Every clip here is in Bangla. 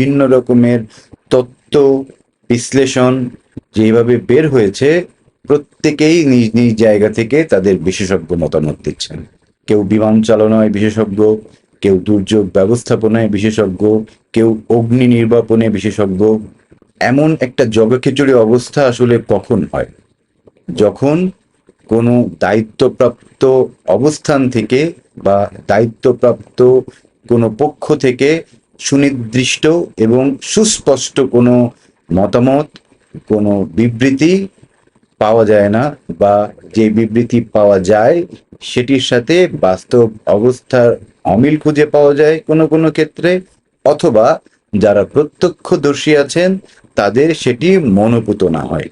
বিভিন্ন রকমের তত্ত্ব বিশ্লেষণ যেভাবে বের হয়েছে, প্রত্যেকেই নিজ নিজ জায়গা থেকে তাদের বিশেষজ্ঞ মতামত দিচ্ছেন। কেউ বিমান চালনায় বিশেষজ্ঞ, কেউ দুর্যোগ ব্যবস্থাপনায় বিশেষজ্ঞ, কেউ অগ্নি নির্বাপনে বিশেষজ্ঞ। এমন একটা জগখিচুড়ি অবস্থা আসলে কখন হয়? যখন কোনো দায়িত্বপ্রাপ্ত অবস্থান থেকে বা দায়িত্বপ্রাপ্ত কোনো পক্ষ থেকে সুনির্দিষ্ট এবং সুস্পষ্ট কোনো মতামত, কোনো বিবৃতি পাওয়া যায় না বা যে বিবৃতি পাওয়া যায় সেটির সাথে বাস্তব অবস্থার অমিল খুঁজে পাওয়া যায় কোনো কোনো ক্ষেত্রে, অথবা যারা প্রত্যক্ষদর্শী আছেন তাদের সেটি মনোপুত না হয়।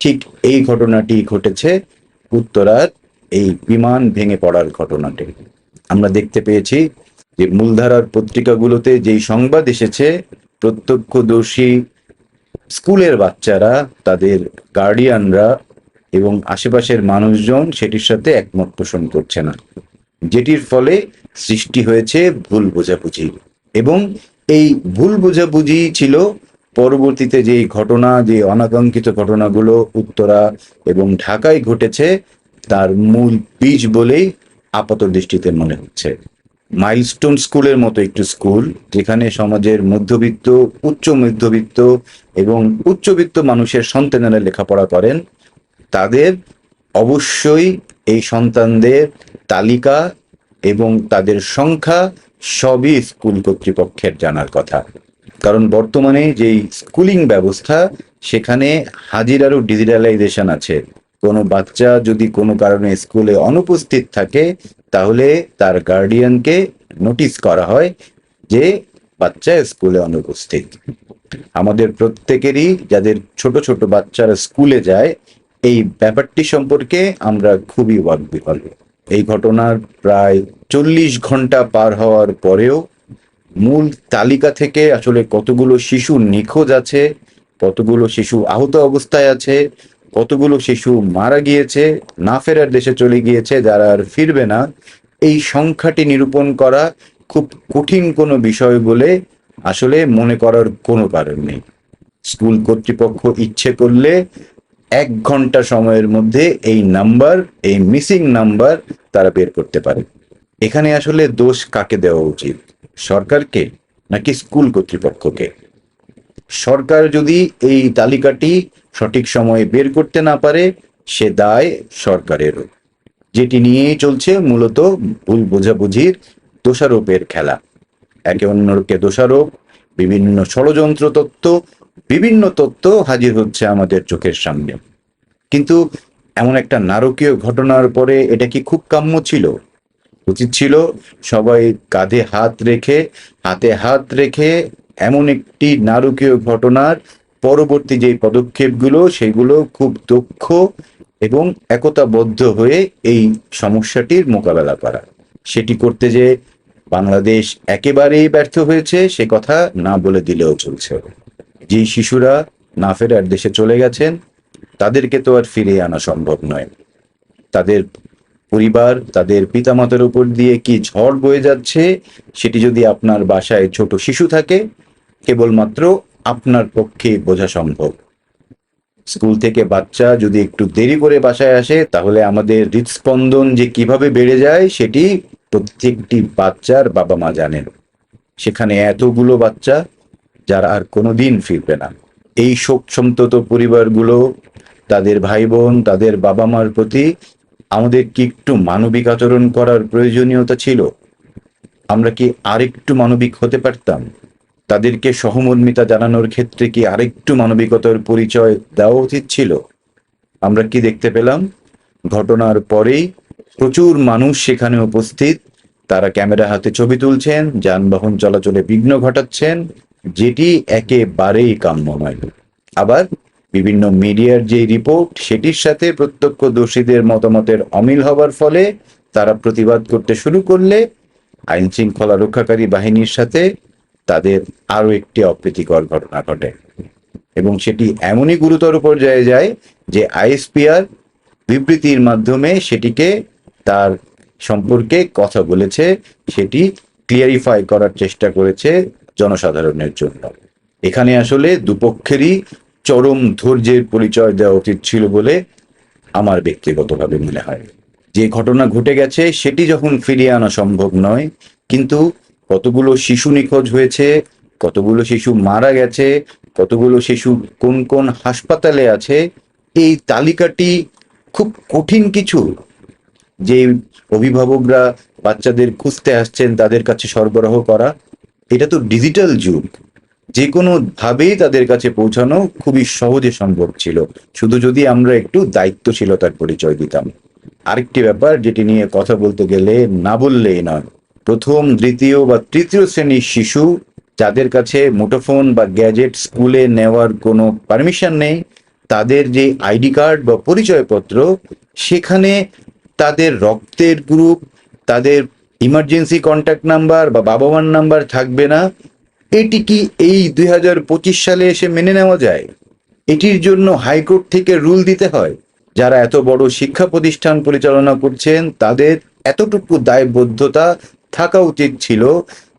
ঠিক এই ঘটনাটি ঘটেছে উত্তরার এই বিমান ভেঙে পড়ার ঘটনাটি। আমরা দেখতে পেয়েছি যে মূলধারার পত্রিকাগুলোতে যেই সংবাদ এসেছে, প্রত্যক্ষদর্শী স্কুলের বাচ্চারা, তাদের গার্ডিয়ানরা এবং আশেপাশের মানুষজন সেটির সাথে একমত পোষণ করছে না। যেটির ফলে সৃষ্টি হয়েছে ভুল বোঝাবুঝি এবং এই ভুল বোঝাবুঝি ছিল পরবর্তীতে যে ঘটনা যে অনাকাঙ্ক্ষিত ঘটনাগুলো উত্তরা এবং ঢাকায় ঘটেছে, তার মূল বীজ বলেই আপাত দৃষ্টিতে মনে হচ্ছে। মাইলস্টোন স্কুলের মতো একটি স্কুল, যেখানে সমাজের মধ্যবিত্ত, উচ্চ মধ্যবিত্ত এবং উচ্চবিত্ত মানুষের সন্তানেরা লেখাপড়া করেন। তাদের অবশ্যই এই সন্তানদের তালিকা এবং তাদের সংখ্যা সবই স্কুল কর্তৃপক্ষের জানার কথা। কারণ বর্তমানে যেই স্কুলিং ব্যবস্থা, সেখানে হাজিরারও ডিজিটালাইজেশন আছে। কোনো বাচ্চা যদি কোনো কারণে স্কুলে অনুপস্থিত থাকে, তাহলে তার গার্ডিয়ানকে নোটিশ করা হয় যে বাচ্চা স্কুলে অনুপস্থিত। আমাদের প্রত্যেকেরই যাদের ছোট ছোট বাচ্চারা স্কুলে যায়, এই ব্যাপারটি সম্পর্কে আমরা খুবই ওয়াকবিহল। এই ঘটনার প্রায় চল্লিশ ঘণ্টা পার হওয়ার পরেও মূল তালিকা থেকে আসলে কতগুলো শিশু নিখোঁজ আছে, কতগুলো শিশু আহত অবস্থায় আছে কতগুলো শিশু মারা গিয়েছে, না ফেরার দেশে চলে গিয়েছে, যারা আর ফিরবে না, এই সংখ্যাটি নিরূপণ করা খুব কঠিন কোনো বিষয় বলে আসলে মনে করার কোনো কারণ নেই। স্কুল কর্তৃপক্ষ ইচ্ছে করলে এক ঘণ্টা সময়ের মধ্যে এই নাম্বার, এই মিসিং নাম্বার তারা বের করতে পারে। এখানে আসলে দোষ কাকে দেওয়া উচিত? সরকারকে নাকি স্কুল কর্তৃপক্ষকে? সরকার যদি এই তালিকাটি সঠিক সময়ে বের করতে না পারে, সে দায় সরকারেরও। যেটি নিয়েই চলছে মূলত ভুল বোঝাবুঝির দোষারোপের খেলা। একে অন্যকে দোষারোপ, বিভিন্ন ষড়যন্ত্র তত্ত্ব, বিভিন্ন তত্ত্ব হাজির হচ্ছে আমাদের চোখের সামনে। কিন্তু এমন একটা নারকীয় ঘটনার পরে এটা কি খুব কাম্য ছিল? উচিত ছিল সবাই কাঁধে হাত রেখে, হাতে হাত রেখে এমন একটি নারকীয় ঘটনার পরবর্তী যে পদক্ষেপগুলো, সেগুলো খুব দক্ষ এবং একতাবদ্ধ হয়ে এই সমস্যাটির মোকাবেলা করা। সেটি করতে যে বাংলাদেশ একেবারেই ব্যর্থ হয়েছে, সে কথা না বলে দিলেও চলছে। যেই শিশুরা না ফেরার দেশে চলে গেছেন, তাদেরকে তো আর ফিরিয়ে আনা সম্ভব নয়। তাদের পরিবার, তাদের পিতামাতার উপর দিয়ে কি ঝড় বয়ে যাচ্ছে, সেটি যদি আপনার বাসায় ছোট শিশু থাকে কেবলমাত্র আপনার পক্ষে বোঝা সম্ভব। স্কুল থেকে বাচ্চা যদি একটু দেরি করে বাসায় আসে, তাহলে আমাদের হৃদস্পন্দন যে কীভাবে বেড়ে যায়, সেটি প্রত্যেকটি বাচ্চার বাবা মা জানেন। সেখানে এতগুলো বাচ্চা যারা আর কোনো দিন ফিরবে না। এই শোক সন্তত পরিবারগুলো, তাদের ভাই বোন তাদের বাবা মার প্রতি আমাদের কি একটু মানবিক আচরণ করার প্রয়োজনীয়তা ছিল? আমরা কি আরেকটু মানবিক হতে পারতাম? তাদেরকে সহমর্মিতা জানানোর ক্ষেত্রে কি আরেকটু মানবিকতার পরিচয় দেওয়া উচিত ছিল? আমরা কি দেখতে পেলাম? ঘটনার পরেই প্রচুর মানুষ সেখানে উপস্থিত। তারা ক্যামেরা হাতে ছবি তুলছেন, যানবাহন চলাচলে বিঘ্ন ঘটাচ্ছেন, যেটি একেবারেই কাম্য নয় আবার বিভিন্ন মিডিয়ার যে রিপোর্ট, সেটির সাথে প্রত্যক্ষদর্শীদের মতামতের অমিল হবার ফলে তারা প্রতিবাদ করতে শুরু করলে আইন শৃঙ্খলা রক্ষাকারী বাহিনীর সাথে তাদের আরও একটি অপ্রীতিকর ঘটনা ঘটে। এবং সেটি এমনই গুরুতর পর্যায়ে যায় যে আইএসপিআর বিবৃতির মাধ্যমে সেটিকে তার সম্পর্কে কথা বলেছে, সেটি ক্লিয়ারিফাই করার চেষ্টা করেছে জনসাধারণের জন্য। এখানে আসলে দুপক্ষেরই চরম ধৈর্যের পরিচয় দেওয়া উচিত ছিল বলে আমার ব্যক্তিগতভাবে মনে হয়। যে ঘটনা ঘটে গেছে, সেটি যখন ফিরিয়ে আনা সম্ভব নয়, কিন্তু কতগুলো শিশু নিখোঁজ হয়েছে, কতগুলো শিশু মারা গেছে, কতগুলো শিশু কোন কোন হাসপাতালে আছে, এই তালিকাটি খুব কঠিন কিছু। যে অভিভাবকরা বাচ্চাদের খুঁজতে আসছেন, তাদের কাছে সরবরাহ করা, এটা তো ডিজিটাল যুগ। যে কোনো ভাবেই তাদের কাছে পৌঁছানো খুবই সহজে সম্ভব ছিল। শুধু যদি আমরা একটু দায়িত্বশীলতার পরিচয় দিতাম। আরেকটি ব্যাপার যেটি নিয়ে কথা বলতে গেলে না বললেই নয় প্রথম, দ্বিতীয় বা তৃতীয় শ্রেণির শিশু যাদের কাছে মুঠোফোন বা গ্যাজেট স্কুলে নেওয়ার কোনো পারমিশন নেই, তাদের যে আইডি কার্ড বা পরিচয়পত্র, সেখানে তাদের রক্তের গ্রুপ তাদের ইমার্জেন্সি কন্ট্যাক্ট নাম্বার বা বাবা মার নাম্বার থাকবে না। এটি কি এই দুই হাজার পঁচিশ সালে এসে মেনে নেওয়া যায়? এটির জন্য হাইকোর্ট থেকে রুল দিতে হয়। যারা এত বড় শিক্ষা প্রতিষ্ঠান পরিচালনা করছেন, তাদের এতটুকু দায়বদ্ধতা থাকা উচিত ছিল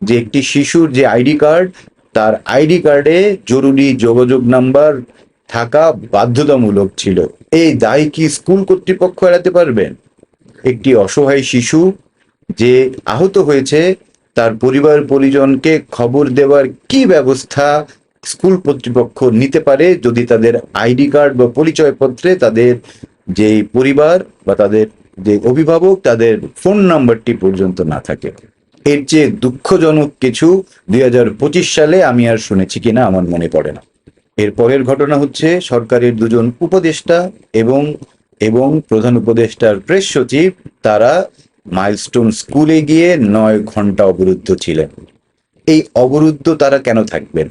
যে একটি শিশুর যে আইডি কার্ড, তার আইডি কার্ডে জরুরি যোগাযোগ নাম্বার থাকা বাধ্যতামূলক ছিল। এই দায় কি স্কুল কর্তৃপক্ষ এড়াতে পারবেন একটি অসহায় শিশু যে আহত হয়েছে, তার পরিবার পরিজনকে খবর দেওয়ার কি ব্যবস্থা স্কুল কর্তৃপক্ষ নিতে পারে যদি তাদের আইডি কার্ড বা পরিচয়পত্রে তাদের যে পরিবার বা তাদের যে অভিভাবক তাদের ফোন নাম্বারটি পর্যন্ত না থাকে। এর চেয়ে দুঃখজনক কিছু দুই সালে আমি আর শুনেছি কিনা আমার মনে পড়ে না। এর পরের ঘটনা হচ্ছে সরকারের দুজন উপদেষ্টা এবং এবং প্রধান উপদেষ্টার প্রেস সচিব, তারা মাইলস্টোন স্কুলে গিয়ে নয় ঘণ্টা অবরুদ্ধ ছিলেন। এই অবরুদ্ধ তারা কেন থাকবেন?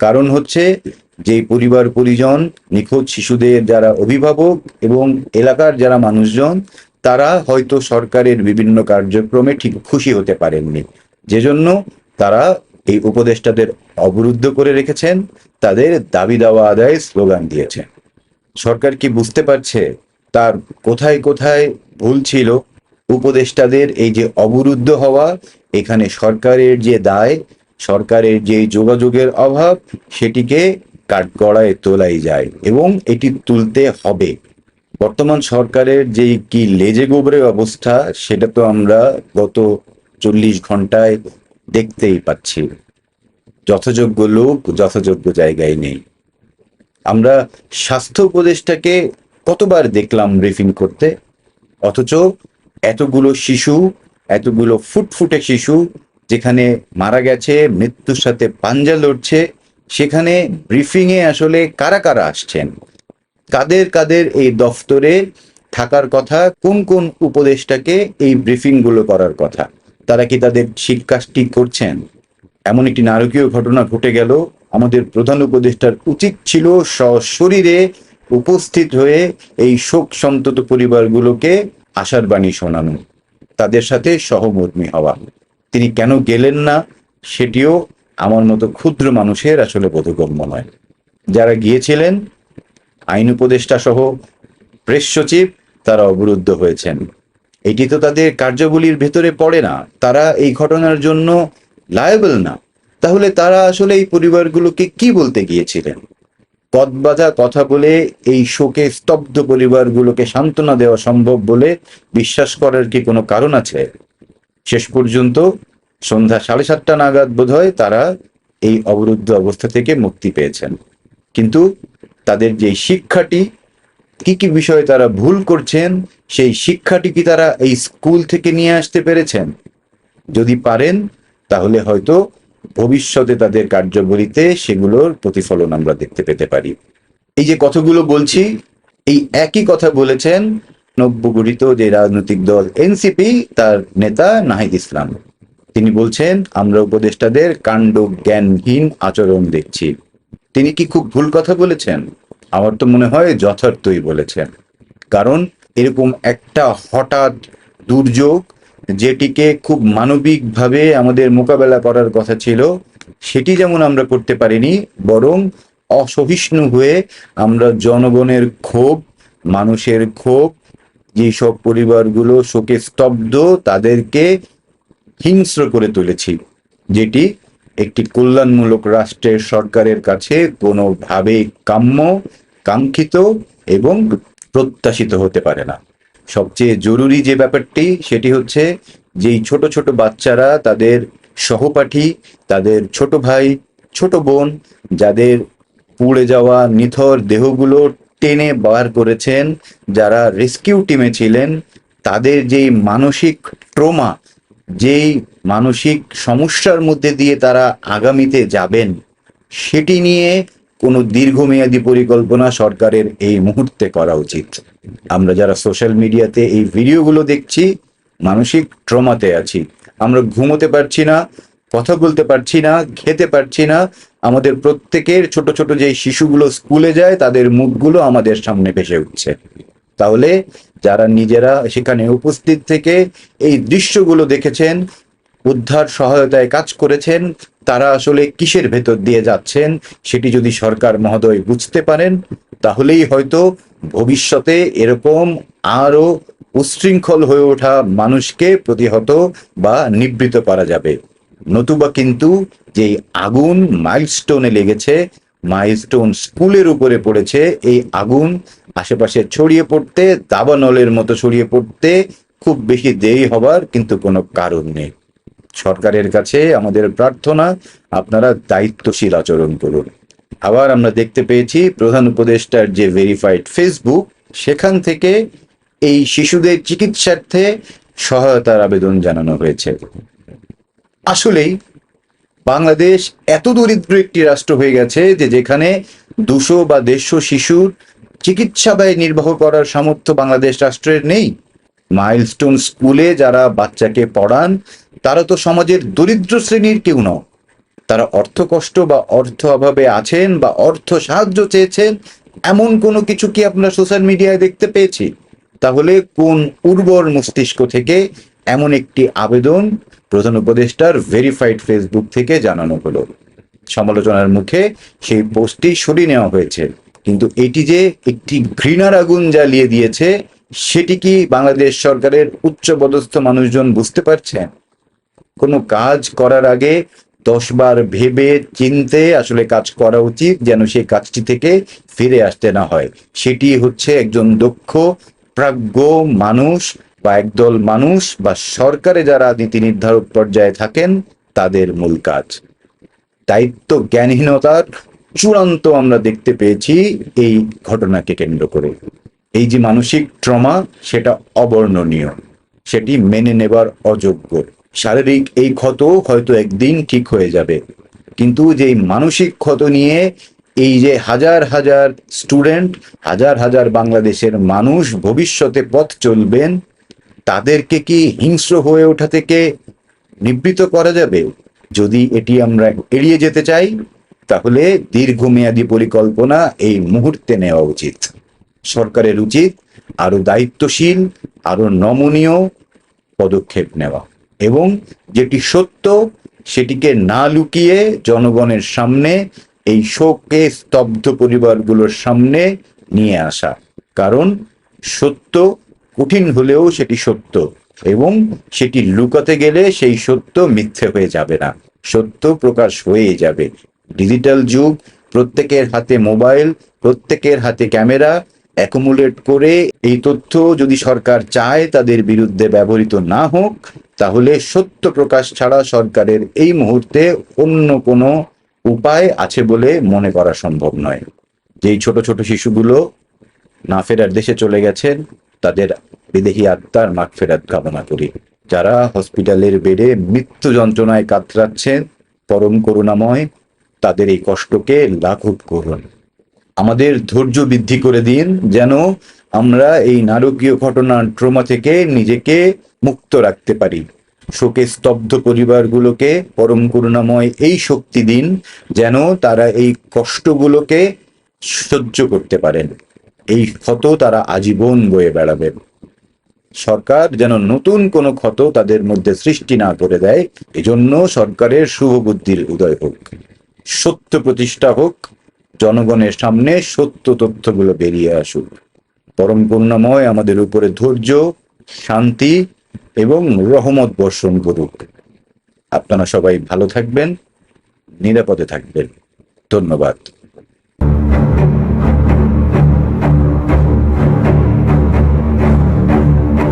কারণ হচ্ছে যে পরিবার পরিজন নিখোঁজ শিশুদের যারা অভিভাবক এবং এলাকার যারা মানুষজন, তারা হয়তো সরকারের বিভিন্ন কার্যক্রমে ঠিক খুশি হতে পারেননি। যেজন্য তারা এই উপদেষ্টাদের অবরুদ্ধ করে রেখেছেন, তাদের দাবি দাওয়া আদায় স্লোগান দিয়েছেন। সরকার কি বুঝতে পারছে তার কোথায় কোথায় ভুল ছিল? উপদেষ্টাদের এই যে অবরুদ্ধ হওয়া, এখানে সরকারের যে দায় সরকারের যে যোগাযোগের অভাব, সেটিকে কাঠগড়ায় তোলাই যায় এবং এটি তুলতে হবে। বর্তমান সরকারের যে কি লেজে গোবরের অবস্থা, সেটা তো আমরা গত চল্লিশ ঘন্টায় দেখতেই পাচ্ছি। যথাযোগ্য লোক যথাযোগ্য জায়গায় নেই। আমরা স্বাস্থ্য উপদেষ্টাকে কতবার দেখলাম ব্রিফিং করতে? অথচ এতগুলো শিশু, এতগুলো ফুটফুটে শিশু যেখানে মারা গেছে, মৃত্যুর সাথে পাঞ্জা লড়ছে, সেখানে ব্রিফিংয়ে আসলে কারা কারা আসছেন? কাদের কাদের এই দফতরে থাকার কথা, কোন কোন উপদেষ্টাকে এই ব্রিফিংগুলো করার কথা? তারা কি তাদের শিক্ষাষ্টি করছেন? এমন একটি নারকীয় ঘটনা ঘটে গেল। আমাদের প্রধান উপদেষ্টার উচিত ছিল সশরীরে উপস্থিত হয়ে এই শোক সন্তত পরিবারগুলোকে আশার বাণী শোনানো, তাদের সাথে সহমর্মী হওয়া। তিনি কেন গেলেন না, সেটিও আমার মতো ক্ষুদ্র মানুষের আসলে বোধগম্য নয়। যারা গিয়েছিলেন, আইন উপদেষ্টা সহ প্রেস সচিব, তারা অবরুদ্ধ হয়েছেন। এটি তো তাদের কার্যাবলীর ভেতরে পড়ে না। তারা এই ঘটনার জন্য লায়াবল না। তাহলে তারা আসলে এই পরিবারগুলোকে কি বলতে গিয়েছিলেন? কদবাধা কথা বলে এই শোকে স্তব্ধ পরিবারগুলোকে সান্ত্বনা দেওয়া সম্ভব বলে বিশ্বাস করার কি কোনো কারণ আছে? শেষ পর্যন্ত সন্ধ্যা সাড়ে সাতটা নাগাদ বোধহয় তারা এই অবরুদ্ধ অবস্থা থেকে মুক্তি পেয়েছেন। কিন্তু তাদের যে শিক্ষাটি, কি কি বিষয়ে তারা ভুল করছেন, সেই শিক্ষাটি কি তারা এই স্কুল থেকে নিয়ে আসতে পেরেছেন? যদি পারেন, তাহলে হয়তো ভবিষ্যতে তাদের কার্যবলীতে সেগুলোর প্রতিফলন আমরা দেখতে পেতে পারি। এই যে কথাগুলো বলছি, এই একই কথা বলেছেন নব্যগঠিত যে রাজনৈতিক দল এনসিপি, তার নেতা নাহিদ ইসলাম। তিনি বলছেন, আমরা উপদেষ্টাদের কাণ্ড জ্ঞানহীন আচরণ দেখছি। তিনি কি খুব ভুল কথা বলেছেন? আমার তো মনে হয় যথার্থই বলেছেন। কারণ এরকম একটা হঠাৎ দুর্যোগ যেটিকে খুব মানবিকভাবে আমাদের মোকাবেলা করার কথা ছিল, সেটি যেমন আমরা করতে পারিনি, বরং অসহিষ্ণু হয়ে আমরা জনগণের ক্ষোভ, মানুষের ক্ষোভ যেসব পরিবারগুলো শোকে স্তব্ধ, তাদেরকে হিংস্র করে তুলেছি, যেটি একটি কল্যাণমূলক রাষ্ট্রের সরকারের কাছে কোনোভাবেই কাম্য, কাঙ্ক্ষিত এবং প্রত্যাশিত হতে পারে না। সবচেয়ে জরুরি যে ব্যাপারটি, সেটি হচ্ছে যেই ছোট ছোট বাচ্চারা, তাদের সহপাঠী, তাদের ছোট ভাই, ছোট বোন, যাদের পুড়ে যাওয়া নিথর দেহগুলো টেনে বার করেছেন, যারা রেস্কিউ টিমে ছিলেন, তাদের যেই মানসিক ট্রমা যেই মানসিক সমস্যার মধ্যে দিয়ে তারা আগামীতে যাবেন, সেটি নিয়ে কোনো দীর্ঘমেয়াদী পরিকল্পনা সরকারের এই মুহূর্তে করা উচিত। আমরা যারা সোশ্যাল মিডিয়াতে এই ভিডিওগুলো দেখছি, মানসিক ট্রমাতে আছি। আমরা ঘুমোতে পারছি না কথা বলতে পারছি না, খেতে পারছি না। আমাদের প্রত্যেকের ছোট ছোট যে শিশুগুলো স্কুলে যায়, তাদের মুখগুলো আমাদের সামনে ভেসে উঠছে। তাহলে যারা নিজেরা সেখানে উপস্থিত থেকে এই দৃশ্যগুলো দেখেছেন, উদ্ধার সহায়তায় কাজ করেছেন, তারা আসলে কিসের ভেতর দিয়ে যাচ্ছেন, সেটি যদি সরকার মহোদয় বুঝতে পারেন, তাহলেই হয়তো ভবিষ্যতে এরকম আরও উচ্ছৃঙ্খল হয়ে ওঠা মানুষকে প্রতিহত বা নিবৃত করা যাবে। নতুবা কিন্তু যেই আগুন মাইলস্টোনে লেগেছে মাইলস্টোন স্কুলের উপরে পড়েছে, এই আগুন আশেপাশে ছড়িয়ে পড়তে, দাবানলের মতো ছড়িয়ে পড়তে খুব বেশি দেরি হবার কিন্তু কোনো কারণ নেই। সরকারের কাছে আমাদের প্রার্থনা, আপনারা দায়িত্বশীল আচরণ করুন। আবার আমরা দেখতে পেয়েছি, প্রধান উপদেষ্টার যে ভেরিফাইড ফেসবুক সেখান থেকে এই শিশুদের চিকিৎসার্থে সহায়তার আবেদন জানানো হয়েছে। আসলেই বাংলাদেশ এত দরিদ্র একটি রাষ্ট্র হয়ে গেছে যে যেখানে দুশো বা দেড়শো শিশুর চিকিৎসা ব্যয় নির্বাহ করার সামর্থ্য বাংলাদেশ রাষ্ট্রের নেই। মাইলস্টোন স্কুলে যারা বাচ্চাকে পড়ান, তারা তো সমাজের দরিদ্র শ্রেণির কেউ নয় তারা অর্থ কষ্ট বা অর্থ অভাবে আছেন বা অর্থ সাহায্য চেয়েছেন, এমন কোনো কিছু কি আপনার সোশ্যাল মিডিয়ায় দেখতে পেয়েছি? তাহলে কোন উর্বর মস্তিষ্ক থেকে এমন একটি আবেদন প্রধান উপদেষ্টার ভেরিফাইড ফেসবুক থেকে জানানো হলো। সমালোচনার মুখে সেই পোস্টটি সরিয়ে নেওয়া হয়েছে। কিন্তু এটি যে একটি ঘৃণার আগুন জ্বালিয়ে দিয়েছে, সেটি কি বাংলাদেশ সরকারের উচ্চপদস্থ মানুষজন বুঝতে পারছেন? কোনো কাজ করার আগে দশবার ভেবে চিনতে আসলে কাজ করা উচিত যেন সেই কাজটি থেকে ফিরে আসতে না হয়। সেটি হচ্ছে একজন দক্ষ, প্রাজ্ঞ মানুষ বা একদল মানুষ বা সরকারে যারা নীতি নির্ধারক পর্যায়ে থাকেন, তাদের মূল কাজ। দায়িত্ব জ্ঞানহীনতার চূড়ান্ত আমরা দেখতে পেয়েছি এই ঘটনাকে কেন্দ্র করে। এই যে মানসিক ট্রমা, সেটা অবর্ণনীয়। সেটি মেনে নেবার অযোগ্য। শারীরিক এই ক্ষত হয়তো একদিন ঠিক হয়ে যাবে। কিন্তু যে মানসিক ক্ষত নিয়ে এই যে হাজার হাজার স্টুডেন্ট, হাজার হাজার বাংলাদেশের মানুষ ভবিষ্যতে পথ চলবেন তাদেরকে কি হিংস্র হয়ে ওঠা থেকে নিবৃত করা যাবে? যদি এটি আমরা এড়িয়ে যেতে চাই, তাহলে দীর্ঘমেয়াদী পরিকল্পনা এই মুহূর্তে নেওয়া উচিত। সরকারের উচিত আরও দায়িত্বশীল আরও নমনীয় পদক্ষেপ নেওয়া। এবং যেটি সত্য, সেটিকে না লুকিয়ে জনগণের সামনে এই শোকে স্তব্ধ পরিবারগুলোর সামনে নিয়ে আসা। কারণ সত্য কঠিন হলেও সেটি সত্য এবং সেটি লুকাতে গেলে সেই সত্য মিথ্যে হয়ে যাবে না। সত্য প্রকাশ হয়ে যাবে। ডিজিটাল যুগ, প্রত্যেকের হাতে মোবাইল, প্রত্যেকের হাতে ক্যামেরা, অ্যাকুমুলেট করে এই তথ্য যদি সরকার চায় তাদের বিরুদ্ধে ব্যবহৃত না হোক, তাহলে সত্য প্রকাশ ছাড়া সরকারের এই মুহূর্তে অন্য কোনো উপায় আছে বলে মনে করা সম্ভব নয়। যেই ছোট ছোট শিশুগুলো না ফেরার দেশে চলে গেছেন তাদের বিদেহী আত্মার মাঠ ফেরাত কামনা করি। যারা হসপিটালের বেডে মৃত্যু যন্ত্রণায় কাতরাচ্ছেন, পরম করুণাময়, তাদের এই কষ্টকে লাঘব করুন। আমাদের ধৈর্য বৃদ্ধি করে দিন, যেন আমরা এই নারকীয় ঘটনার ট্রমা থেকে নিজেকে মুক্ত রাখতে পারি। শোকে স্তব্ধ পরিবারগুলোকে পরম করুণাময় এই শক্তি দিন, যেন তারা এই কষ্টগুলোকে সহ্য করতে পারেন। এই ক্ষত তারা আজীবন বয়ে বেড়াবেন সরকার যেন নতুন কোনো ক্ষত তাদের মধ্যে সৃষ্টি না করে দেয়, এজন্য সরকারের শুভ বুদ্ধির উদয় হোক। সত্য প্রতিষ্ঠা হোক, জনগণের সামনে সত্য তথ্যগুলো বেরিয়ে আসুক। পরম করুণাময় আমাদের উপরে ধৈর্য, শান্তি এবং রহমত বর্ষণ করুক। আপনারা সবাই ভালো থাকবেন, নিরাপদে থাকবেন। ধন্যবাদ।